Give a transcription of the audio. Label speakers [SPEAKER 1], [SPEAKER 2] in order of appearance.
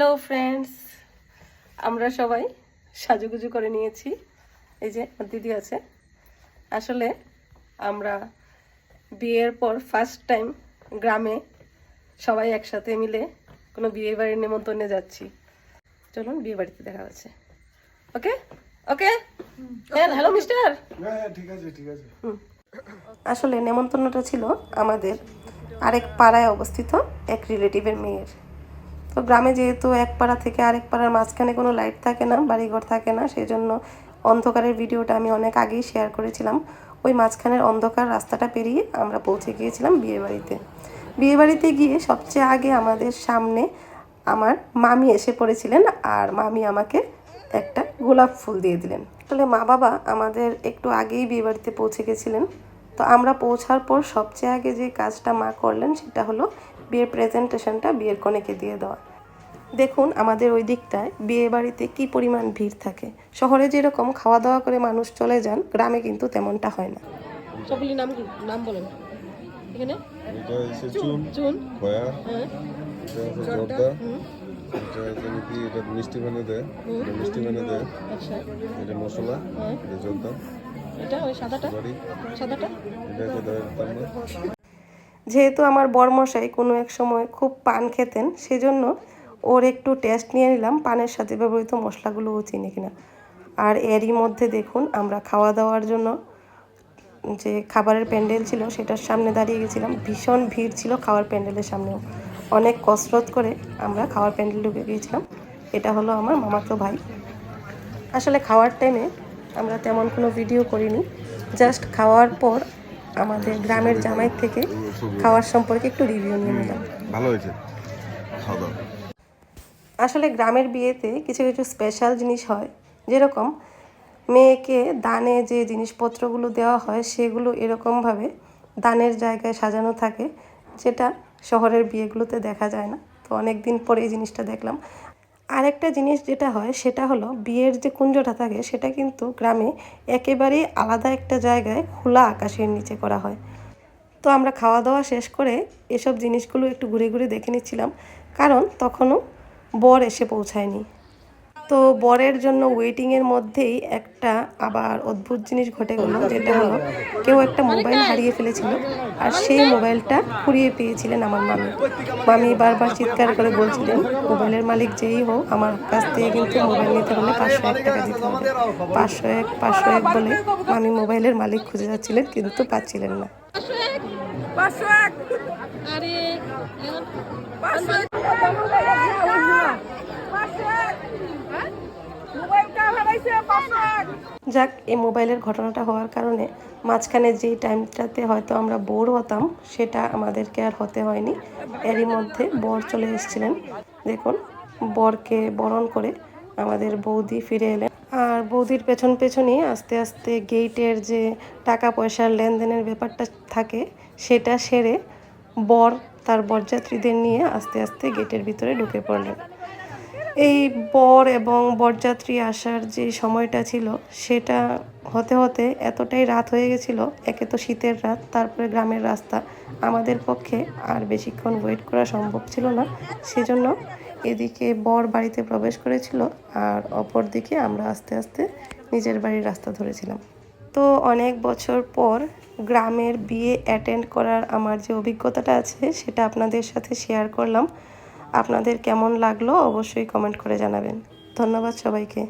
[SPEAKER 1] Hello friends আমরা সবাই সাজুগুজু করে নিয়েছি। এই যে আমার দিদি আছে। আসলে আমরা বিয়ের পর ফার্স্ট টাইম গ্রামে সবাই একসাথে মিলে কোনো বিয়ে বাড়ির নেমন্তন্নে যাচ্ছি। চলুন বিয়ে বাড়িতে দেখা হচ্ছে। ওকে ওকে হ্যালো মিস্টার
[SPEAKER 2] ঠিক আছে ঠিক আছে।
[SPEAKER 1] আসলে নেমন্তন্নটা ছিল আমাদের আরেক পাড়ায় অবস্থিত এক রিলেটিভের মেয়ের। তো গ্রামে যেহেতু এক পাড়া থেকে আরেক পাড়ার মাঝখানে কোনো লাইট থাকে না, বাড়িঘর থাকে না সেই জন্য অন্ধকারের ভিডিওটা আমি অনেক আগেই শেয়ার করেছিলাম। ওই মাঝখানের অন্ধকার রাস্তাটা পেরিয়ে আমরা পৌঁছে গিয়েছিলাম বিয়েবাড়িতে। বিয়েবাড়িতে গিয়ে সবচেয়ে আগে আমাদের সামনে আমার মামি এসে পড়েছিলেন আর মামি আমাকে একটা গোলাপ ফুল দিয়ে দিলেন। আসলে মা বাবা আমাদের একটু আগেই বিয়েবাড়িতে পৌঁছে গেছিলেন। তো আমরা পৌঁছার পর সবচেয়ে আগে যে কাজটা মা করলেন সেটা হলো বিয়ের প্রেজেন্টেশনটা বিয়ের কনেকে দিয়ে দেওয়া। দেখুন আমাদের ওই দিকটায় বিয়ে বাড়িতে কী পরিমাণ ভিড় থাকে। শহরে যেরকম খাওয়া দাওয়া করে মানুষ চলে যান গ্রামে কিন্তু তেমনটা হয় না। সবগুলি নাম কি? নাম বলেন। এখানে?
[SPEAKER 2] এটা হচ্ছে চুন।
[SPEAKER 1] চুন
[SPEAKER 2] খয়া। এটা হচ্ছে জর্দা। এটা হচ্ছে নাকি এটা মিষ্টি বানিয়ে দেয়। এটা মিষ্টি বানিয়ে দেয়।
[SPEAKER 1] আচ্ছা।
[SPEAKER 2] এটা মশলা। এটা জর্দা।
[SPEAKER 1] এটা ওই সাদাটা? সাদাটা?
[SPEAKER 2] এটা হচ্ছে দয়ের তাম্বা
[SPEAKER 1] যেহেতু আমার বরমশাই কোনো এক সময় খুব পান খেতেন, সেজন্য ওর একটু টেস্ট নিয়ে নিলাম, পানের সাথে ব্যবহৃত মশলাগুলোও চিনি কিনা। আর এরই মধ্যে দেখুন, আমরা খাওয়া দাওয়ার জন্য যে খাবারের প্যান্ডেল ছিল, সেটার সামনে দাঁড়িয়ে গেছিলাম। ভীষণ ভিড় ছিল খাওয়ার প্যান্ডেলের সামনেও। অনেক কসরত করে আমরা খাওয়ার প্যান্ডেল ঢুকে গিয়েছিলাম। এটা হলো আমার মামাতো ভাই। আসলে খাওয়ার টাইমে আমরা তেমন কোনো ভিডিও করিনি। জাস্ট খাওয়ার পর আমাদের গ্রামের জামাই থেকে খাওয়ার সম্পর্কে একটু রিভিউ নিয়ে নিলাম।
[SPEAKER 2] ভালো হয়েছে।
[SPEAKER 1] আসলে গ্রামের বিয়েতে কিছু কিছু স্পেশাল জিনিস হয়। যেরকম মেয়েকে দানে যে জিনিসপত্রগুলো দেওয়া হয় সেগুলো এরকমভাবে দানের জায়গায় সাজানো থাকে যেটা শহরের বিয়েগুলোতে দেখা যায় না। তো অনেক দিন পরে এই জিনিসটা দেখলাম। আরেকটা জিনিস যেটা হয়, সেটা হলো বিয়ের যে কুঞ্জটা থাকে, সেটা কিন্তু গ্রামে একেবারেই আলাদা একটা জায়গায় খোলা আকাশের নিচে করা হয়। তো আমরা খাওয়া দাওয়া শেষ করে এসব জিনিসগুলো একটু ঘুরে ঘুরে দেখে নিচ্ছিলাম, কারণ তখনও বর এসে পৌঁছায়নি। তো বরের জন্য ওয়েটিংয়ের মধ্যেই একটা আবার অদ্ভুত জিনিস ঘটে গেল, যেটা হলো কেউ একটা মোবাইল হারিয়ে ফেলেছিল আর সেই মোবাইলটা কুড়িয়ে পেয়েছিলেন আমার মামি। মামি বারবার চিৎকার করে বলছিলেন মোবাইলের মালিক যেই হোক, আমার কাছ থেকে কিন্তু মোবাইল নিতে হলে পাঁচশো এক টাকা দিতে হবে। পাঁচশো এক পাঁচশো এক বলে মামি মোবাইলের মালিক খুঁজে যাচ্ছিলেন, কিন্তু পাচ্ছিলেন না। আরে
[SPEAKER 3] পাঁচশো এক পাঁচশো এক হ্যাঁ? মোবাইলটা হারাইছে পাঁচশো এক
[SPEAKER 1] যাক, এই মোবাইলের ঘটনাটা হওয়ার কারণে মাঝখানে যেই টাইমটাতে হয়তো আমরা বোর হতাম, সেটা আমাদেরকে আর হতে হয়নি। এরই মধ্যে বর চলে এসেছিলেন। দেখুন, বরকে বরণ করে আমাদের বৌদি ফিরে এলেন। আর বৌদির পেছন পেছনই আস্তে আস্তে গেইটের যে টাকা পয়সার লেনদেনের ব্যাপারটা থাকে, সেটা সেরে বর তার বরযাত্রীদের নিয়ে আস্তে আস্তে গেটের ভিতরে ঢুকে পড়লেন। এই বর এবং বরযাত্রী আসার যে সময়টা ছিল, সেটা হতে হতে এতটাই রাত হয়ে গেছিল, একে তো শীতের রাত, তারপরে গ্রামের রাস্তা। আমাদের পক্ষে আর বেশিক্ষণ ওয়েট করা সম্ভব ছিল না। সেজন্য এদিকে বর বাড়িতে প্রবেশ করেছিল আর অপর দিকে আমরা আস্তে আস্তে নিজের বাড়ির রাস্তা ধরেছিলাম। তো অনেক বছর পর গ্রামের বিয়ে অ্যাটেন্ড করার আমার যে অভিজ্ঞতাটা আছে, সেটা আপনাদের সাথে শেয়ার করলাম। আপনাদের কেমন লাগল অবশ্যই কমেন্ট করে জানাবেন। ধন্যবাদ সবাইকে।